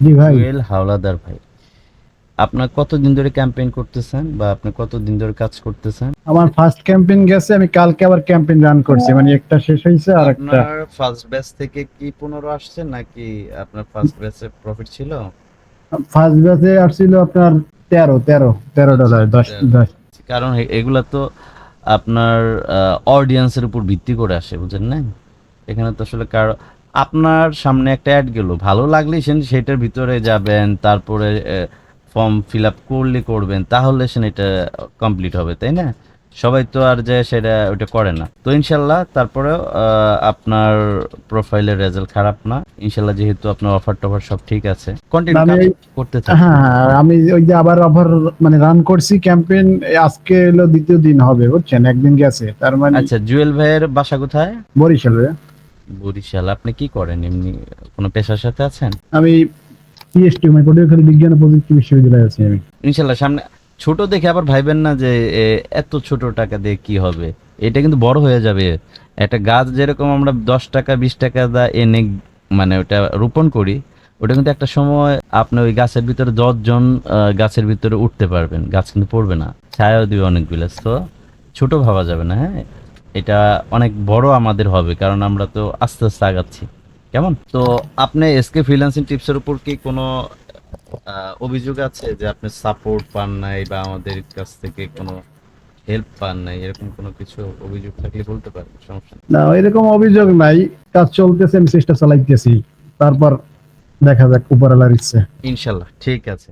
জি ভাই। জুয়েল হাওলাদার ভাই আপনার কতদিন ধরে ক্যাম্পেইন করতেছেন বা আপনি কতদিন ধরে কাজ করতেছেন? আমার ফার্স্ট ক্যাম্পেইন গেছে আমি কালকে আবার ক্যাম্পেইন রান করছি মানে একটা শেষ আর একটা। আপনার ফার্স্ট ব্যাচ থেকে কি পনেরো আসছে নাকি আপনার ফার্স্ট ব্যাচে প্রফিট ছিল? ফার্স্ট ব্যাচে আসছিল আপনার তেরো তেরো তেরো ডলার দশ দশ। কারণ এগুলা তো আপনার অডিয়েন্সের উপর ভিত্তি করে আসে বুঝেন না এখানে তো আসলে কারও আপনার সামনে একটা অ্যাড গেল। ভালো লাগলে সেন সেটার ভিতরে যাবেন তারপরে ফর্ম ফিল আপ করলে করবেন তাহলে সেন এটা কমপ্লিট হবে তাই না? সবাই তো আর যে সেটা ওটা করে না। তো ইনশাল্লাহ তারপরেও আপনার প্রোফাইলের রেজাল্ট খারাপ না। ইনশাল্লাহ যেহেতু আপনার অফার টফার সব ঠিক আছে। কন্টিনিউ করতে হ্যাঁ হ্যাঁ, আমি ওই যে আবার অফার মানে রান করছি ক্যাম্পেইন আজকে হলো দ্বিতীয় দিন হবে বুঝছেন? একদিন গেছে তার মানে আচ্ছা জুয়েল ভাইয়ের বাসা কোথায়? বরিশালে বরিশাল আপনি কি করেন? এমনি কোনো পেশার সাথে আছেন? আমি পিএসটি মানে পটুয়াখালী বিজ্ঞান ও প্রযুক্তি বিশ্ববিদ্যালয়ে আছি আমি। ইনশাল্লাহ সামনে ছোট দেখে আবার ভাইবেন না যে এত ছোট টাকা দিয়ে কি হবে? এটা কিন্তু বড় হয়ে যাবে। একটা গাছ যেরকম আমরা দশ টাকা বিশ টাকা দা এনে মানে ওটা রোপণ করি ওটা কিন্তু একটা সময় আপনি ওই গাছের ভিতরে দশজন গাছের ভিতরে উঠতে পারবেন গাছ কিন্তু পড়বে না। ছায়াও দিবে অনেকগুলো তো ছোট ভাবা যাবে না হ্যাঁ? এটা অনেক বড় আমাদের হবে কারণ আমরা তো আস্তে আস্তে আগাচ্ছি। কেমন? তো আপনি এসকে ফ্রিল্যান্সিং টিপসের উপর কি কোনো অভিযোগ আছে যে আপনি সাপোর্ট পান নাই বা আমাদের কাছ থেকে কোনো হেল্প পান নাই? এরকম কোনো কিছু অভিযোগ থাকলে বলতে পারেন সমস্যা না এরকম অভিযোগ নাই। কাজ চলতেছে আমি চেষ্টা চালাইতেছি। তারপর দেখা যাক উপরালার ইচ্ছে। ইনশাল্লাহ ঠিক আছে।